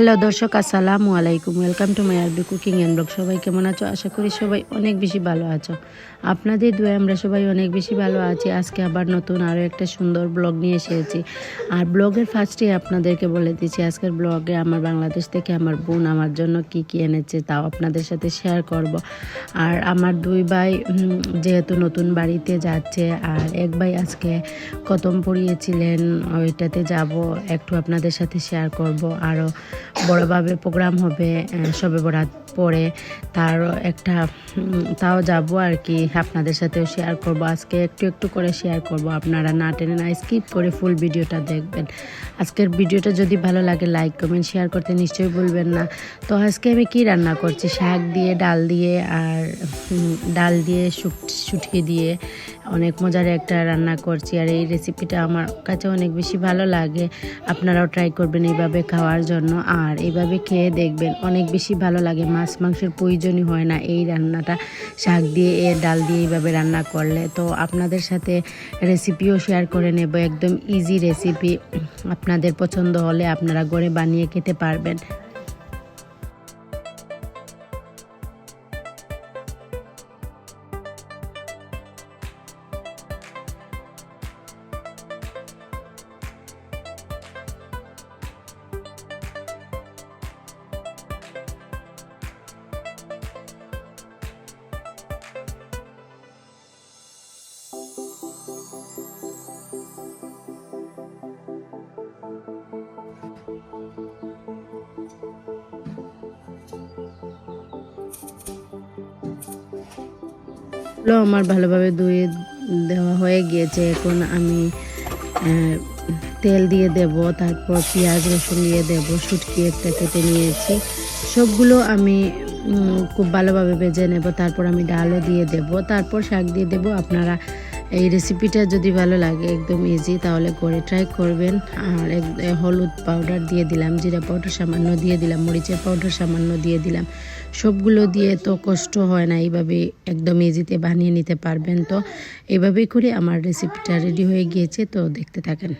Hello দর্শক, আসসালামু আলাইকুম। ওয়েলকাম টু মাই আরবি কুকিং অ্যান্ড ব্লগ সবাই কেমন আছো? আশা করি সবাই অনেক বেশি ভালো আছো। আপনাদের দুয়ে আমরা সবাই অনেক বেশি ভালো আছি। আজকে আবার নতুন আরও একটা সুন্দর ব্লগ নিয়ে এসেছি। আর ব্লগের ফার্স্টে আপনাদেরকে বলে দিচ্ছি, আজকের ব্লগে আমার বাংলাদেশ থেকে আমার বোন আমার জন্য কি কি এনেছে তাও আপনাদের সাথে শেয়ার করব। আর আমার দুই ভাই যেহেতু নতুন বাড়িতে যাচ্ছে, আর এক ভাই আজকে কদম পড়িয়েছিলেন ওইটাতে যাব, একটু আপনাদের সাথে শেয়ার করব। আরও বড়োভাবে প্রোগ্রাম হবে শবে বরাত পরে। তার একটা তাও যাব আর কি, আপনাদের সাথেও শেয়ার করব। আজকে একটু একটু করে শেয়ার করব। আপনারা না টেনে না স্কিপ করে ফুল ভিডিওটা দেখবেন। আজকের ভিডিওটা যদি ভালো লাগে লাইক কমেন্ট শেয়ার করতে নিশ্চয়ই ভুলবেন না। তো আজকে আমি কি রান্না করছি? শাক দিয়ে, ডাল দিয়ে আর ডাল দিয়ে শুট- শুটকি দিয়ে। অনেক মজার একটা রান্না করছি আর এই রেসিপিটা আমার কাছে অনেক বেশি ভালো লাগে। আপনারাও ট্রাই করবেন এইভাবে খাওয়ার জন্য। আর এইভাবে খেয়ে দেখবেন অনেক বেশি ভালো লাগে। মাছ মাংসের প্রয়োজনই হয় না এই রান্নাটা। শাক দিয়ে, এ ডাল দিয়ে এইভাবে রান্না করলে। তো আপনাদের সাথে রেসিপিও শেয়ার করে নেব। একদম ইজি রেসিপি আপনাদের পছন্দ হলে আপনারা ঘরে বানিয়ে খেতে পারবেন। এগুলো আমার ভালোভাবে ধুয়ে দেওয়া হয়ে গিয়েছে। এখন আমি তেল দিয়ে দেব, তারপর পেঁয়াজ, রসুন দিয়ে দেব, শুটকি একটা কেটে নিয়েছি। সবগুলো আমি খুব ভালোভাবে ভেজে নেব। তারপর আমি ডালও দিয়ে দেব। তারপর শাক দিয়ে দেব। আপনারা এই রেসিপিটা যদি ভালো লাগে, একদম ইজি তাহলে করে ট্রাই করবেন। আর হলুদ পাউডার দিয়ে দিলাম, জিরা পাউডার সামান্য দিয়ে দিলাম, মরিচের পাউডার সামান্য দিয়ে দিলাম। সবগুলো দিয়ে তো কষ্ট হয় না, এইভাবে একদম ইজিতে বানিয়ে নিতে পারবেন। তো এইভাবেই করে আমার রেসিপিটা রেডি হয়ে গিয়েছে, তো দেখতে থাকেন।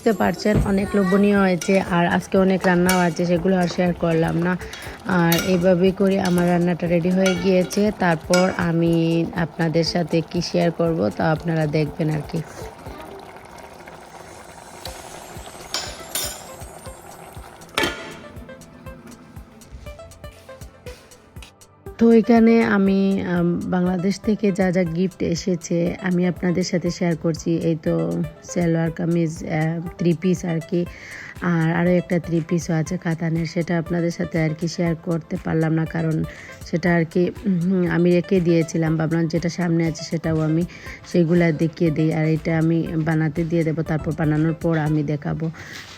বুঝতে পারছেন, অনেক লোভনীয় হয়েছে আর আজকে অনেক রান্নাও আছে, সেগুলো আর শেয়ার করলাম না। আর এইভাবেই করে আমার রান্নাটা রেডি হয়ে গিয়েছে। তারপর আমি আপনাদের সাথে কি শেয়ার করব তা আপনারা দেখবেন আর কি। তো এখানে আমি বাংলাদেশ থেকে যা যা গিফট এসেছে আমি আপনাদের সাথে শেয়ার করছি। এই তো সালোয়ার কামিজ থ্রি পিস আর কি। আর আরও একটা থ্রি পিসও আছে কাতানের, সেটা আপনাদের সাথে আর কি শেয়ার করতে পারলাম না, কারণ সেটা আর কি আমি রেখে দিয়েছিলাম, ভাবলাম যেটা সামনে আছে সেটাও আমি সেগুলা দেখিয়ে দিই, আর এটা আমি বানাতে দিয়ে দেবো, তারপর বানানোর পর আমি দেখাবো।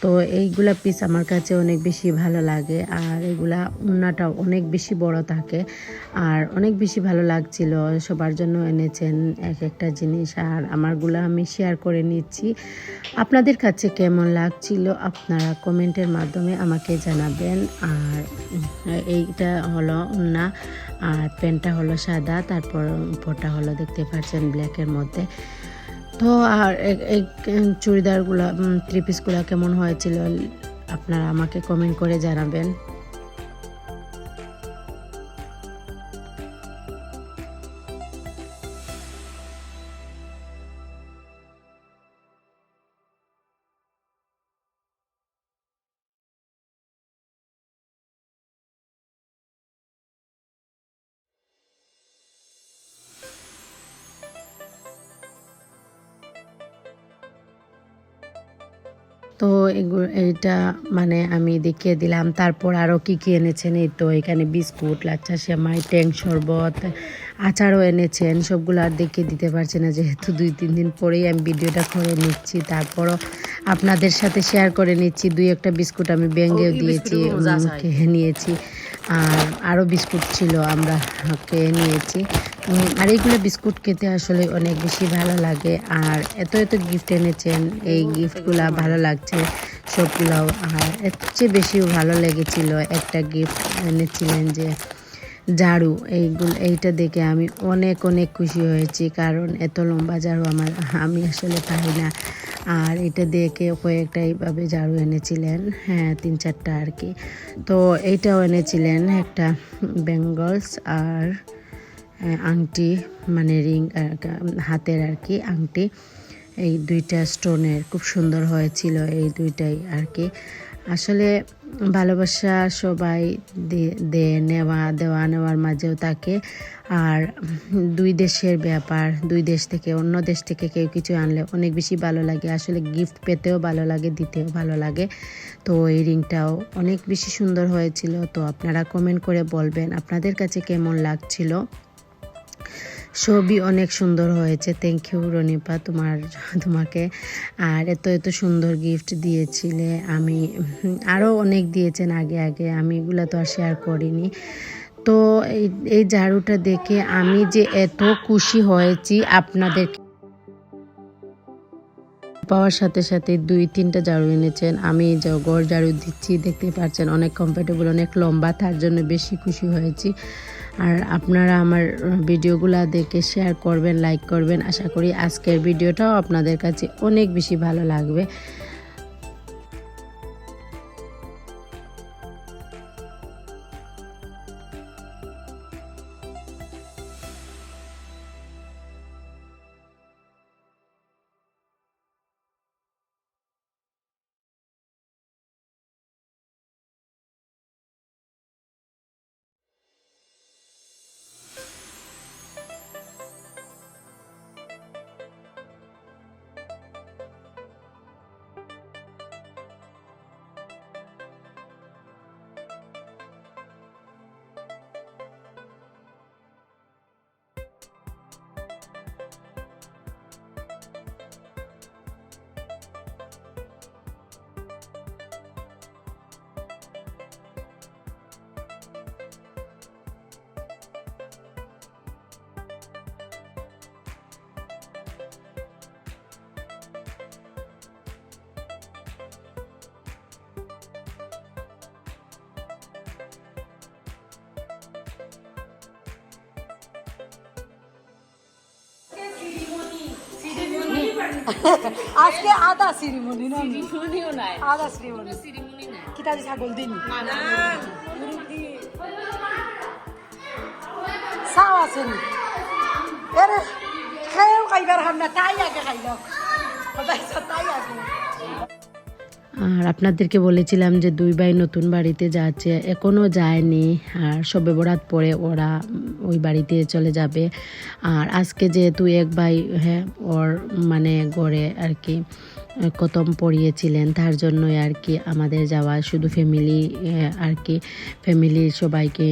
তো এইগুলা পিস আমার কাছে অনেক বেশি ভালো লাগে, আর এগুলা উন্নাটাও অনেক বেশি বড় থাকে, আর অনেক বেশি ভালো লাগছিল, সবার জন্য এনেছেন এক একটা জিনিস, আর আমারগুলো আমি শেয়ার করে নিচ্ছি। আপনাদের কাছে কেমন লাগছিল? আপনারা কমেন্টের মাধ্যমে আমাকে জানাবেন। আর এইটা হলো না, আর প্যান্টটা হলো সাদা, তারপর উপরটা হলো দেখতে পাচ্ছেন ব্ল্যাকের মধ্যে। তো আর এই চুড়িদারগুলো থ্রি পিসগুলো কেমন হয়েছিল, আপনারা আমাকে কমেন্ট করে জানাবেন। তো এইটা মানে আমি দেখিয়ে দিলাম। তারপর আরও কী কী এনেছেন? এই তো এখানে বিস্কুট লাচ্চা সেমাই ট্যাং শরবত আচারও এনেছেন। সবগুলো আর দেখিয়ে দিতে পারছি না যেহেতু দুই তিন দিন পরেই আমি ভিডিওটা করে নিচ্ছি। তারপরও আপনাদের সাথে শেয়ার করে নিচ্ছি। দুই একটা বিস্কুট আমি ব্যাঙ্গেও দিয়েছি খেয়ে নিয়েছি। আর আরও বিস্কুট ছিল আমরা খেয়ে নিয়েছি। আর এইগুলো বিস্কুট খেতে আসলে অনেক বেশি ভালো লাগে। আর এত এত গিফট এনেছেন, এই গিফটগুলা ভালো লাগছে সবগুলো আর এর চেয়ে বেশিও ভালো লেগেছিল একটা গিফট এনেছিলেন যে ঝাড়ু। এইগুলো, এইটা দেখে আমি অনেক অনেক খুশি হয়েছি, কারণ এত লম্বা ঝাড়ু আমার, আমি আসলে পাই না। আর এটা দেখে কয়েকটা এইভাবে ঝাড়ু এনেছিলেন হ্যাঁ তিন চারটা আর কি। তো এইটাও এনেছিলেন একটা বেঙ্গলস আর আংটি মানে রিং হাতের আর কি আংটি, এই দুইটা স্টোনের খুব সুন্দর হয়েছিল এই দুইটাই আর কি। আসলে ভালোবাসা সবাই দে- নেওয়া, দেওয়া, নেওয়ার মাঝেও থাকে। আর দুই দেশের ব্যাপার, দুই দেশ থেকে অন্য দেশ থেকে কেউ কিছু আনলে অনেক বেশি ভালো লাগে। আসলে গিফট পেতেও ভালো লাগে, দিতেও ভালো লাগে। তো এই রিংটাও অনেক বেশি সুন্দর হয়েছিল। তো আপনারা কমেন্ট করে বলবেন আপনাদের কাছে কেমন লাগছিল? ছবি অনেক সুন্দর হয়েছে। থ্যাংক ইউ রনিপা, তোমার, তোমাকে। আর এত এত সুন্দর গিফট দিয়েছিলে। আমি আরও অনেক দিয়েছেন আগে আগে। আমি এগুলো তো আর শেয়ার করিনি। তো এই এই ঝাড়ুটা দেখে আমি যে এত খুশি হয়েছি আপনাদের পাওয়ার সাথে সাথে দুই, তিনটা ঝাড়ু এনেছেন। আমি গড় ঝাড়ু দিচ্ছি। দেখতে পাচ্ছেন, অনেক কমফোর্টেবল অনেক লম্বা। তার জন্য বেশি খুশি হয়েছি। আর আপনারা আমার ভিডিওগুলো দেখে শেয়ার করবেন লাইক করবেন। আশা করি আজকের ভিডিওটাও আপনাদের কাছে অনেক বেশি ভালো লাগবে। আজকে আদা সিরিমনি না আদা সিরিমনি কিতাবি ছাগল দিন চাও আছে নি এরে খেয়েও খাইবার হাম না তাই আগে খাইল তাই আগে আর আপনাদেরকে বলেছিলাম যে দুই ভাই নতুন বাড়িতে যাচ্ছে এখনও যায়নি। আর সবে বরাত পরে ওরা ওই বাড়িতে চলে যাবে। আর আজকে যেহেতু এক ভাই হ্যাঁ ওর মানে গড়ে আর কি। কতম পড়িয়েছিলেন তার জন্যই আর কি আমাদের যাওয়া শুধু ফ্যামিলি আর কি ফ্যামিলির সবাইকে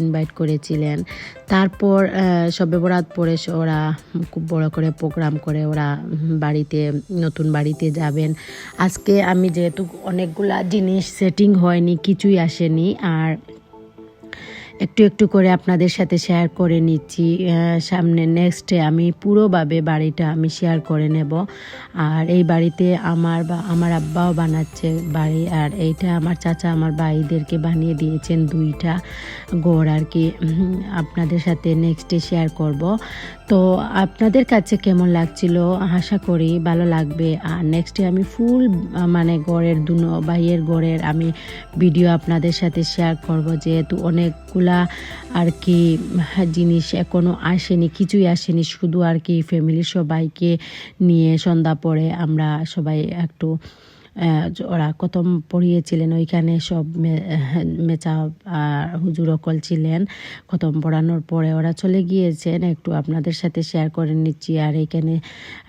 ইনভাইট করেছিলেন। তারপর শবে বরাত পরে ওরা খুব বড় করে প্রোগ্রাম করে ওরা বাড়িতে, নতুন বাড়িতে যাবেন। আজকে আমি যেহেতু অনেকগুলা জিনিস সেটিং হয়নি, কিছুই আসেনি। আর একটু একটু করে আপনাদের সাথে শেয়ার করে নিচ্ছি। সামনে নেক্সটে আমি পুরোভাবে বাড়িটা আমি শেয়ার করে নেব। আর এই বাড়িতে আমার বা, আমার আব্বাও বানাচ্ছে বাড়ি। আর এইটা আমার চাচা আমার ভাইদেরকে বানিয়ে দিয়েছেন দুইটা ঘর আর কি। আপনাদের সাথে নেক্সটে শেয়ার করব। তো আপনাদের কাছে কেমন লাগছিল? আশা করি ভালো লাগবে। আর নেক্সটে আমি ফুল মানে গড়ের দুনো বাইয়ের গড়ের আমি ভিডিও আপনাদের সাথে শেয়ার করব। যেহেতু অনেকগুলা আর কি জিনিস এখনও আসেনি, কিছুই আসেনি। শুধু আর কি ফ্যামিলির সবাইকে নিয়ে সন্ধ্যা পরে আমরা সবাই একটু ওরা কতম পড়িয়েছিলেন, ওইখানে সব মেচা হুজুর অকল ছিলেন। খতম পড়ানোর পরে ওরা চলে গিয়েছেন। একটু আপনাদের সাথে শেয়ার করে নিচ্ছি। আর এখানে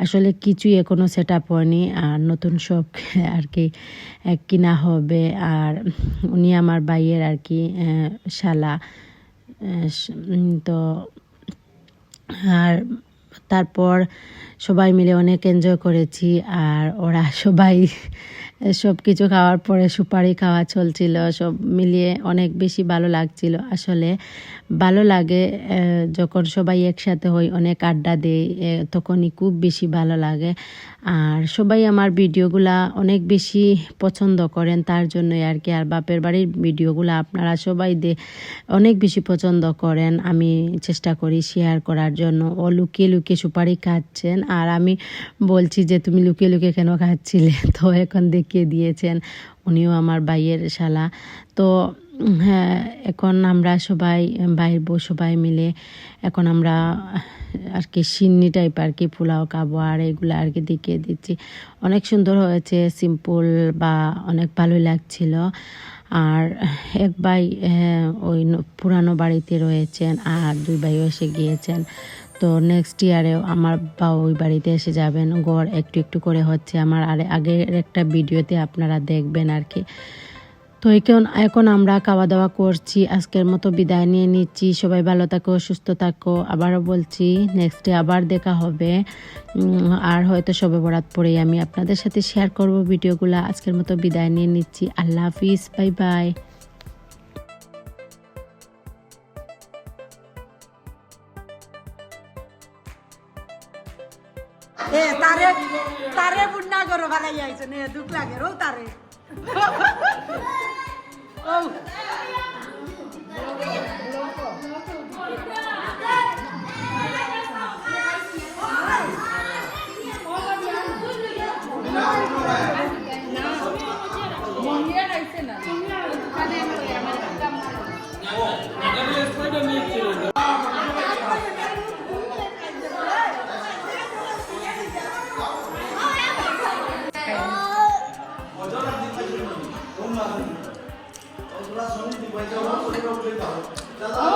আসলে কিছুই এখনও সেট আপ হয়নি। আর নতুন সব আর কি কিনা হবে। আর উনি আমার ভাইয়ের আর কি শালা। তো আর তারপর সবাই মিলে অনেক এনজয় করেছি আর ওরা সবাই সব কিছু খাওয়ার পরে সুপারি খাওয়া চলছিল, সব মিলিয়ে অনেক বেশি ভালো লাগছিল। আসলে ভালো লাগে যখন সবাই একসাথে হই, অনেক আড্ডা দেই তখনই খুব বেশি ভালো লাগে। আর সবাই আমার ভিডিওগুলা অনেক বেশি পছন্দ করেন, তার জন্যই আর কি। আর বাপের বাড়ির ভিডিওগুলো আপনারা সবাই দে, অনেক বেশি পছন্দ করেন। আমি চেষ্টা করি শেয়ার করার জন্য। ও লুকিয়ে লুকিয়ে সুপারি খাচ্ছেন, আর আমি বলছি যে, তুমি লুকিয়ে লুকিয়ে কেন খাচ্ছিলে? তো এখন দেখিয়ে দিয়েছেন? উনিও আমার ভাইয়ের শালা। তো হ্যাঁ এখন আমরা সবাই ভাইয়ের বউ সবাই মিলে এখন আমরা আর কি সিন্নি টাইপ আর কি পোলাও খাব আর এগুলো আর কি দেখিয়ে দিচ্ছি। অনেক সুন্দর হয়েছে সিম্পল বা অনেক ভালোই লাগছিল। আর এক ভাই আহ, ওই পুরানো বাড়িতে রয়েছেন আর দুই ভাইও এসে গিয়েছেন। তো নেক্সট ইয়ারেও আমার বা ওই বাড়িতে এসে যাবেন। গড় একটু একটু করে হচ্ছে আমার। আর আগের একটা ভিডিওতে আপনারা দেখবেন আর কি। তো এখন এখন আমরা খাওয়া দাওয়া করছি, আজকের মতো বিদায় নিয়ে নিচ্ছি। সবাই ভালো থাকো, সুস্থ থাকো। আবারও বলছি নেক্সটে আবার দেখা হবে। আর হয়তো সবে বরাত পরেই আমি আপনাদের সাথে শেয়ার করব ভিডিওগুলো। আজকের মতো বিদায় নিয়ে নিচ্ছি। আল্লাহ হাফিজ বাই বাই তারে তারে বুন্না করো ভালাই আইছে নে, দুঃখ লাগে রো তারে। Oh. ও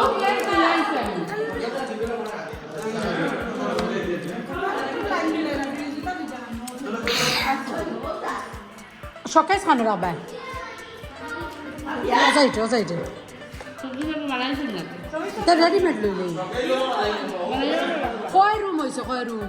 সকাল খানো রাবা ওসাইটে ওসাইটে তা রেডিমেড লই লই কয় রুম হয়েছে কয় রুম